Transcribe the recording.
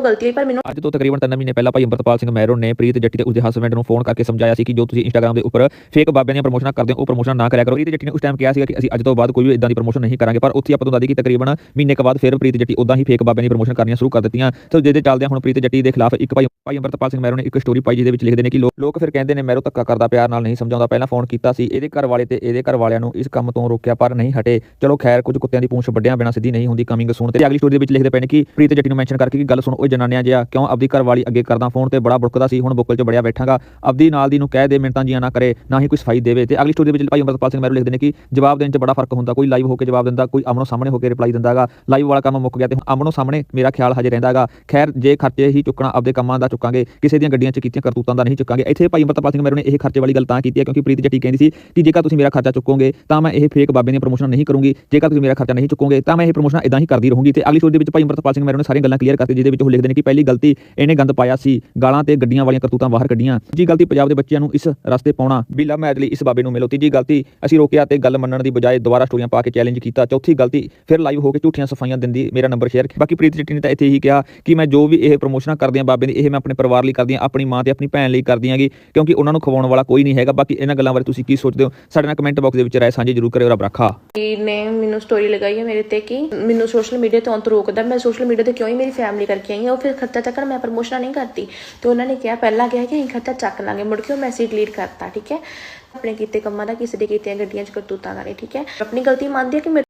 ਤੋਂ ਗਲਤੀ ਹੋਈ ਪਰ ਮੈਨੂੰ ਅੱਜ ਤੋਂ ਤਕਰੀਬਨ 3 ਮਹੀਨੇ ਪਹਿਲਾਂ ਭਾਈ ਅੰਮ੍ਰਿਤਪਾਲ ਸਿੰਘ ਮਹਿਰੋ ਨੇ ਪ੍ਰੀਤ ਜੱਟੀ ਤੇ ਉਸਦੇ ਹਸਬੰਡ ਨੂੰ ਫੋਨ ਕਰਕੇ ਸਮਝਾਇਆ ਸੀ ਕਿ ਜੋ ਤੁਸੀਂ ਇੰਸਟਾਗ੍ਰam ਦੇ ਉੱਪਰ ਫੇਕ ਬਾਬਿਆਂ ਦੀਆਂ ਪ੍ਰਮੋਸ਼ਨਾਂ ਕਰਦੇ ਹੋ, ਉਹ ਪ੍ਰਮੋਸ਼ਨ ਨਾ ਕਰਿਆ ਕਰੋ। ਪ੍ਰੀਤ ਜੱਟੀ ਨੇ ਉਸ ਟਾਈਮ ਕਿਹਾ ਸੀ ਕਿ ਅਸੀਂ ਅੱਜ ਤੋਂ ਬਾਅਦ ਕੋਈ ਵੀ ਇਦਾਂ ਦੀ ਪ੍ਰਮੋਸ਼ਨ ਨਹੀਂ ਕਰਾਂਗੇ, ਪਰ ਉੱਥੇ ਆਪਾਂ ਤੋਂ ਦੱਸਦੀ ਕਿ ਤਕਰੀਬਨ ਮਹੀਨੇ ਕੁ ਬਾਅਦ ਫਿਰ ਪ੍ਰੀਤ ਜੱਟੀ ਉਦਾਂ ਹੀ ਫੇਕ ਬਾਬਿਆਂ ਦੀ ਪ੍ਰਮੋਸ਼ਨ ਕਰਨੀਆਂ ਸ਼ੁਰੂ ਕਰ ਦਿੱਤੀਆਂ। ਸੋ ਜਿਹਦੇ ਚੱਲਦੇ ਹੁਣ ਪ੍ਰੀਤ ਜੱਟੀ ਦੇ ਖਿਲਾਫ ਇੱਕ ਭਾਈ ਭਾਈ ਅੰਮ੍ਰਿਤਪਾਲ ਸਿੰਘ ਮਹਿਰੋ ਨੇ ਇੱਕ ਸਟੋਰੀ ਪਾਈ ਜਿਹਦੇ ਵਿੱਚ ਲਿਖਦੇ ਨੇ ਕਿ ਲੋਕ ਫਿਰ ਕਹਿੰਦੇ ਨੇ ਮਹਿਰੋ ਧੱਕਾ ਕਰਦਾ, ਪਿਆਰ ਨਾਲ ਨਹੀਂ ਸਮਝਾਉਂਦਾ, ਪਹਿਲਾਂ ਫੋਨ ਕੀਤਾ ਸੀ, ਇਹਦੇ ਘਰ ਵਾਲੇ ਤੇ ਇਹਦੇ ਘਰ ਵਾਲਿਆਂ ਨੂੰ ਇਸ ਕੰਮ ਤੋਂ ਰੋਕਿਆ, ਪਰ ਨਹੀਂ ਹਟੇ। ਚਲੋ ਖੈਰ, ਕੁਝ ਕੁੱਤਿਆਂ ਦੀ ਪੂੰਛ ਵੱਡਿਆਂ ਬਿਨਾਂ ਸਿੱਧੀ ਨਹੀਂ ਹੁੰਦੀ ਕਮਿੰਗ ਸੁਣ ਤੇ। ਅਗਲੀ ਸਟੋਰੀ ਦੇ ਵਿੱਚ ਲਿਖਦੇ ਪਏ ਨੇ ਕਿ ਪ੍ਰੀਤ ਜੱਟੀ ਨੂੰ ਮੈਂਸ਼ਨ ਕਰਕੇ ਕਿ ਗੱਲ ਸੁਣੋ ਜਨਾਨਿਆਂ ਜਿਆ ਕਿਉਂ ਆਪਦੀ ਘਰ ਵਾਲੀ ਅੱਗੇ ਕਰਦਾ ਫੋਨ ਤੇ ਬੜਾ ਬੁੜਕਦਾ ਸੀ, ਹੁਣ ਬੁੱਕਲ 'ਚ ਬੜਿਆ ਬੈਠਾਗਾ। ਆਪਦੀ ਨਾਲ ਦੀ ਨੂੰ ਕਹਿ ਦੇ ਮਿੰਟਾਂ ਜੀਆਂ ਨਾ ਕਰੇ, ਨਾ ਹੀ ਕੋਈ ਸਫ਼ਾਈ ਦੇਵੇ। ਤੇ ਅਗਲੀ ਸਟੋਰੀ ਦੇ ਵਿੱਚ ਭਾਈ ਅੰਮ੍ਰਿਤਪਾਲ ਸਿੰਘ ਮਹਿਰੋ ਲਿਖਦੇ ਨੇ ਕਿ ਜਵਾਬ ਦੇਣ 'ਚ ਬੜਾ ਫ਼ਰਕ ਹੁੰਦਾ, ਕੋਈ ਲਾਈਵ ਹੋ ਕੇ ਜਵਾਬ ਦਿੰਦਾ, ਕੋਈ ਆਮਣੋ ਸਾਹਮਣੇ ਹੋ ਕੇ ਰਿਪਲਾਈ ਦਿੰਦਾਗਾ। ਲਾਈਵ ਵਾਲਾ ਕੰਮ ਮੁੱਕ ਗਿਆ ਤੇ ਹੁਣ ਆਮਣੋ ਸਾਹਮਣੇ ਮੇਰਾ ਖਿਆਲ ਹਜੇ ਰਹਿੰਦਾਗਾ। ਖੈਰ, ਜੇ ਖਰਚੇ ਹੀ ਚੁੱਕਣਾ ਆਪਦੇ ਕੰਮਾਂ ਦਾ ਚੁੱਕਾਂਗੇ, ਕਿਸੇ ਦੀਆਂ ਗੱਡੀਆਂ 'ਚ ਕੀਤੀਆਂ ਕਰਤੂਤਾਂ ਦਾ ਨਹੀਂ ਚੁੱਕਾਂਗੇ। ਇੱਥੇ ਭਾਈ ਅੰਮ੍ਰਿਤਪਾਲ ਸਿੰਘ ਮਹਿਰੋ ਨੇ ਇਹ ਖਰਚੇ ਵਾਲੀ ਗੱਲ ਤਾਂ ਕੀਤੀ ਹੈ, ਕਿਉਂਕਿ ਪ੍ਰੀਤ ਜੱਟੀ ਕਹਿੰਦੀ ਸੀ ਕਿ ਜੇਕਰ ਤੁਸੀਂ ਮੇਰਾ ਖਰਚਾ ਚੁੱਕੋਗੇ, ਤਾਂ ਮੈਂ ਇਹ ਫੇਕ ਬਾਬੇ ਦੀਆਂ ਪ੍ਰਮੋਸ਼ਨ ਨਹੀਂ ਕਰੂੰਗੀ। ਜੇਕਰ ਤੁਸੀਂ ਮੇਰਾ ਖਰਚਾ ਨਹੀਂ ਚੁੱਕੋਗੇ, ਤਾਂ ਮੈਂ ਇਹ ਪ੍ਰਮੋਸ਼ਨ ਇਦਾਂ ਹੀ ਕਰਦੀ ਰਹੂੰਗੀ। ਤੇ ਅਗਲੀ ਸਟੋਰੀ ਦੇ ਵਿੱਚ ਭਾਈ ਅੰਮ੍ਰਿਤਪਾਲ ਸਿੰਘ ਮਹਿਰੋ ਨੇ ਸਾਰੀਆਂ ਗੱਲਾਂ ਕਲੀਅਰ ਕਰਤੀ ਜਿਹਦੇ ਵਿੱਚ ਉਹ ਲਿਖਦੇ ਨੇ ਕਿ ਪਹਿਲੀ ਗਲਤੀ ਇਹਨੇ ਗੰਦ ਪਾਇਆ ਸੀ। ਗਾਲਾਂ ਤੇ ਗੱਡੀਆਂ ਵਾਲੀਆਂ ਕਰਤੂਤਾਂ ਬਾਹਰ ਕੱਢੀਆਂ। ਜੀ ਗਲਤੀ ਪੰਜਾਬ ਦੇ ਬੱਚਿਆਂ ਨੂੰ ਇਸ ਰਸਤੇ ਪਾਉਣਾ। ਵੀ ਲਵ ਲਈ ਇਸ ਬਾਬੇ ਨੂੰ ਮਿਲੋ। ਤੀਜੀ ਗਲਤੀ ਅਸੀਂ ਰੋਕਿਆ ਤੇ ਗੱਲ ਮੰਨਣ ਦੀ ਬਜਾਏ ਦੁਬਾਰਾ ਸਟੋਰੀਆਂ ਪਾ ਕੇ ਚੈਲੰਜ ਕੀਤਾ। ਚੌਥੀ ਗਲਤੀ ਫਿਰ ਲਾਈਵ ਹੋ ਕੇ ਝੂਠੀਆਂ ਸਫਾਈਆਂ ਦਿੰਦੀ। ਮੇਰਾ ਨੰਬਰ ਸ਼ੇਅਰ ਬਾਕੀ ਪ੍ਰੀਤ ਜੱਟੀ ਨੇ ਤਾਂ ਇੱਥੇ ਹੀ ਕਿਹਾ ਕਿ ਮੈਂ ਜੋ ਵੀ ਇਹ ਪ੍ਰਮੋਸ਼ਨਾਂ ਕਰਦੀ ਹਾਂ ਬਾਬੇ ਦੀ, ਇਹ ਮੈਂ ਆਪਣੇ ਪਰਿਵਾਰ ਲਈ ਕਰਦੀ ਹਾਂ ਆਪਣੀ ਮਾਂ ਤੇ ਆਪਣੀ ਭੈਣ ਲਈ ਕਰਦੀ ਹਾਂਗੀ ਕਿਉਂਕਿ ਉਹਨਾਂ ਨੂੰ ਖਵਾਉਣ ਵਾਲਾ ਕੋਈ ਨਹੀਂ ਹੈਗਾ। ਬਾਕੀ ਇਹਨਾਂ ਗੱਲਾਂ ਬਾਰੇ ਤੁਸੀਂ ਕੀ ਸੋਚਦੇ ਹੋ? ਸਾਡੇ ਨਾਲ ਕਮੈਂਟ ਬਾਕਸ ਦੇ ਵਿੱਚ ਰਾਏ ਸਾਂਝੀ ਜ਼ਰੂਰ ਕਰਿਓ। ਰੱਬ ਰੱਖਾ। ਨੇ ਮੈਨੂੰ ਸਟੋਰੀ ਲਗਾਈ ਹੈ ਮੇਰੇ ਤੇ ਕਿ ਮੈਨੂੰ ਸੋਸ਼ਲ ਮੀਡੀਆ ਤੋਂ ਅੰਤ ਰੋਕਦਾ। ਮੈਂ ਸੋਸ਼ਲ ਮੀਡੀਆ ਤੇ ਕਿਉਂ ਹੀ ਮੇਰੀ ਫੈਮਿਲੀ ਕਰਕੇ ਆਈ ਹਾਂ ਉਹ ਫਿਰ ਖਰਚਾ ਚੱਕਣ ਮੈਂ ਪ੍ਰਮੋਸ਼ਨ ਨਹੀਂ ਕਰਤੀ ਤੇ ਉਹਨਾਂ ਨੇ ਕਿਹਾ ਪਹਿਲਾਂ ਕਿਹਾ ਕਿ ਅਸੀਂ ਖਰਚਾ ਚੱਕ ਲਾਂਗੇ ਮੁੜ ਕੇ ਉਹ ਮੈਸੇਜ ਡਿਲੀਟ ਕਰਤਾ ਠੀਕ ਹੈ ਆਪਣੇ ਕੀਤੇ ਕੰਮਾਂ ਦਾ ਕਿਸੇ ਦੇ ਕੀਤੀਆਂ ਗੱਡੀਆਂ 'ਚ ਕਰਤੂਤਾਂ ਦਾ ਨਹੀਂ ਠੀਕ ਹੈ ਆਪਣੀ ਗਲਤੀ ਮੰਨਦੀ ਹੈ ਕਿ ਮੇਰੇ